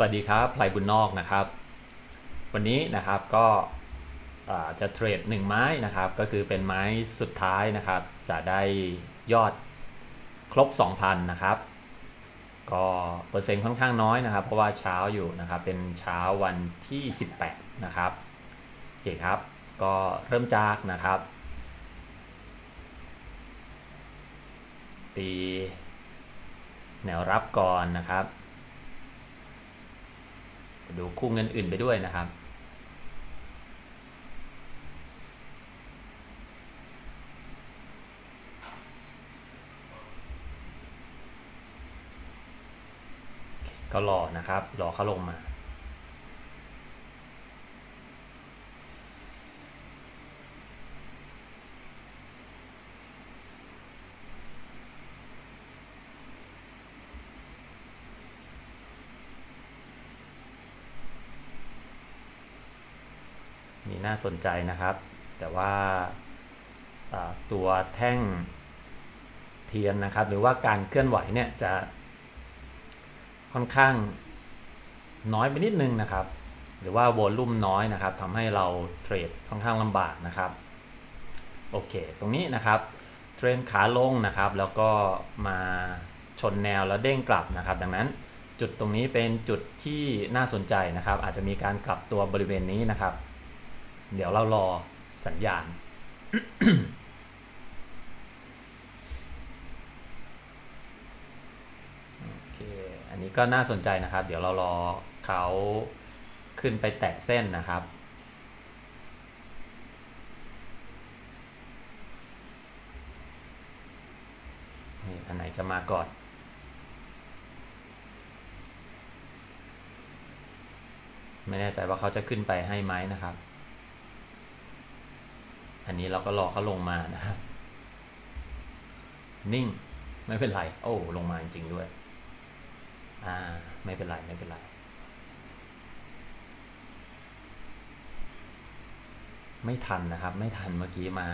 สวัสดีครับไพลบุญนอกนะครับ วันนี้นะครับก็จะเทรด1ไม้นะครับ ก็คือเป็นไม้สุดท้ายนะครับ จะได้ยอดครบ 2,000 นะครับ ก็เปอร์เซ็นต์ค่อนข้างน้อยนะครับ เพราะว่าเช้าอยู่นะครับ เป็นเช้าวันที่ 18 นะครับโอเคครับ ก็เริ่มจากนะครับ ตีแนวรับก่อนนะครับ ดูคู่เงินอื่นไปด้วยนะครับ ก็รอนะครับ รอเขาลงมา มี น่าสนใจนะครับ แต่ว่าตัวแท่งเทียนนะครับ หรือว่าการเคลื่อนไหวเนี่ยจะค่อนข้างน้อยไปนิดนึงนะครับ หรือว่าโวลุ่มน้อยนะครับทำให้เราเทรดค่อนข้างลำบากนะครับโอเค ตรงนี้นะครับเทรนขาลงนะครับ แล้วก็มาชนแนวแล้วเด้งกลับนะครับ ดังนั้นจุดตรงนี้เป็นจุดที่น่าสนใจนะครับ อาจจะมีการกลับตัวบริเวณนี้นะครับ เดี๋ยวเรารอสัญญาณ โอเค อันนี้ก็น่าสนใจนะครับ เดี๋ยวเรารอเขาขึ้นไปแตะเส้นนะครับนี่อันไหนจะมาก่อนไม่แน่ใจว่าเขาจะขึ้นไปให้ไหมนะครับ อันนี้เราก็รอเขาลงมานะครับ นิ่งไม่เป็นไร โอ้ ลงมาจริงด้วย อ่า ไม่เป็นไร ไม่เป็นไรไม่ทันนะครับ ไม่ทันเมื่อกี้มา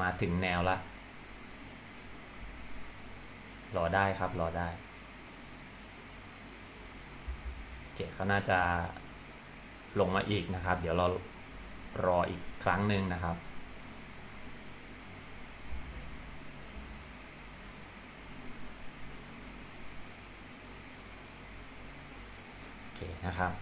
มาถึงแนวละ รอได้ครับรอได้เกเขาน่าจะลงมาอีกนะครับ เดี๋ยวเรารออีกครั้งหนึ่งนะครับ เคนะครับ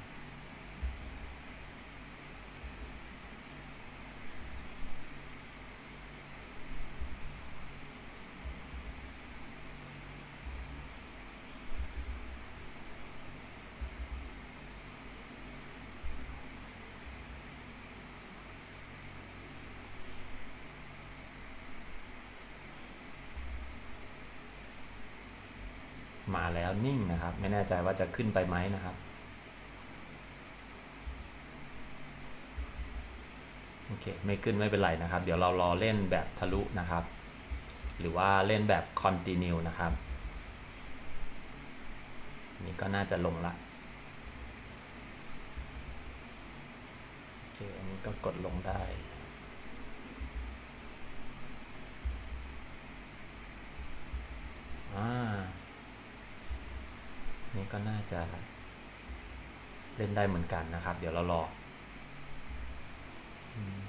มาแล้วนิ่งนะครับ ไม่แน่ใจว่าจะขึ้นไปไหมนะครับ อเคไม่ขึ้นไม่เป็นไรนะครับ เดี๋ยวเรารอเล่นแบบทะลุนะครับ หรือว่าเล่นแบบคอนติเนียนะครับ นี่ก็น่าจะลงละโอเคอันนี้ก็กดลงได้อานี่ก็น่าจะเล่นได้เหมือนกันนะครับ เดี๋ยวเรารอ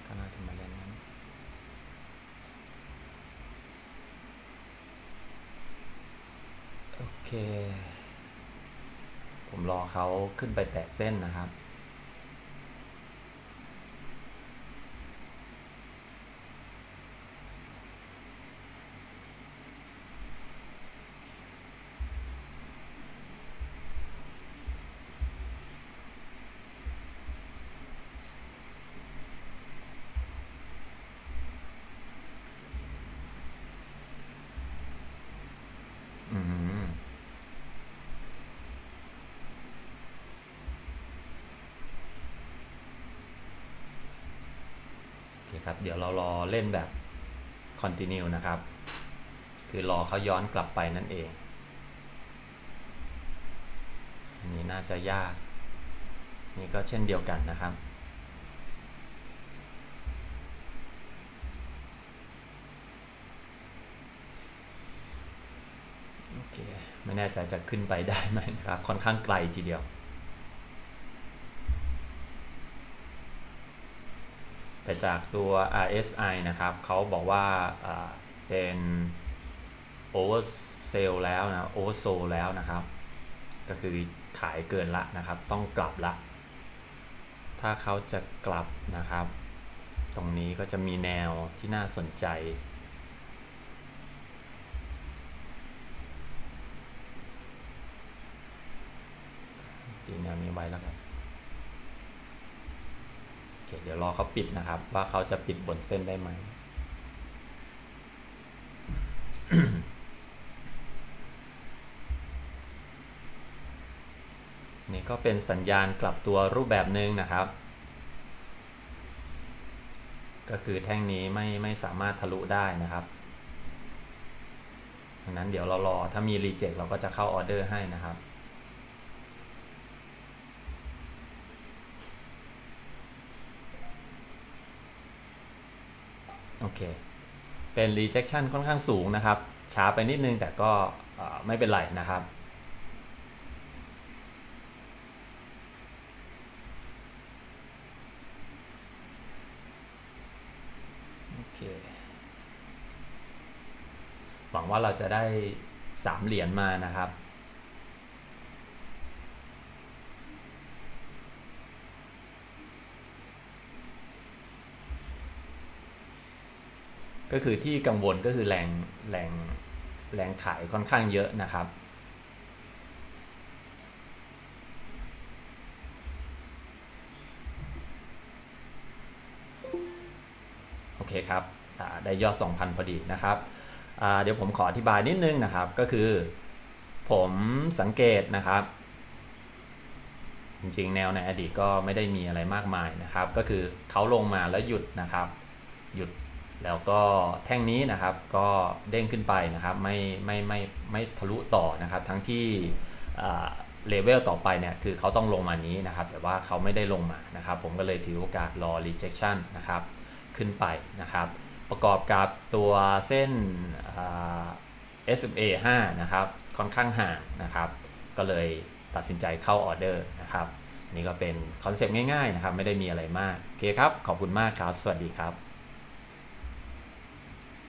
ก็น่าจะมาเล่นนั้นโอเค ผมรอเขาขึ้นไปแตะเส้นนะครับ ครับ เดี๋ยวเรารอเล่นแบบ continue นะครับ คือรอเขาย้อนกลับไปนั่นเองอันนี้น่าจะยาก นี่ก็เช่นเดียวกันนะครับโอเคไม่แน่ใจจะขึ้นไปได้ไหมนะครับ ค่อนข้างไกลทีเดียว แต่จากตัว RSI นะครับเขาบอกว่าเป็น oversell แล้วนะ oversold แล้วนะครับ ก็คือขายเกินละนะครับ ต้องกลับละ ถ้าเขาจะกลับนะครับ ตรงนี้ก็จะมีแนวที่น่าสนใจตีแนวนี้ไว้แล้วกัน เคเดี๋ยวรอเขาปิดนะครับ ว่าเขาจะปิดบนเส้นได้ไหมนี่ก็เป็นสัญญาณกลับตัวรูปแบบหนึ่งนะครับ ก็คือแท่งนี้ไม่ไม่สามารถทะลุได้นะครับดังนั้นเดี๋ยวเรารอถ้ามีรีเจ็คเราก็จะเข้าออเดอร์ให้นะครับ โอเค เป็น rejection ค่อนข้างสูงนะครับ ช้าไปนิดนึงแต่ก็ไม่เป็นไรนะครับ โอเค หวังว่าเราจะได้3เหรียญมานะครับ ก็คือที่กังวลก็คือแรงแรงแรงขายค่อนข้างเยอะนะครับ โอเคครับได้ยอด 2,000 พอดีนะครับเดี๋ยวผมขออธิบายนิดนึงนะครับก็คือ ผมสังเกตนะครับ จริงๆ แนวในอดีตก็ไม่ได้มีอะไรมากมายนะครับ ก็คือเขาลงมาแล้วหยุดนะครับ แล้วก็แท่งนี้นะครับก็เด้งขึ้นไปนะครับไม่ไม่ไม่ไม่ทะลุต่อนะครับ ทั้งที่เลเวลต่อไปเนี่ยคือเขาต้องลงมานี้นะครับ แต่ว่าเขาไม่ได้ลงมานะครับ ผมก็เลยถือโอกาสรอ rejection นะครับขึ้นไปนะครับ ประกอบกับตัวเส้น SMA 5นะครับค่อนข้างห่างนะครับ ก็เลยตัดสินใจเข้าออเดอร์นะครับนี่ก็เป็นคอนเซปต์ง่ายๆนะครับ ไม่ได้มีอะไรมาก โอเคครับ ขอบคุณมากครับ สวัสดีครับ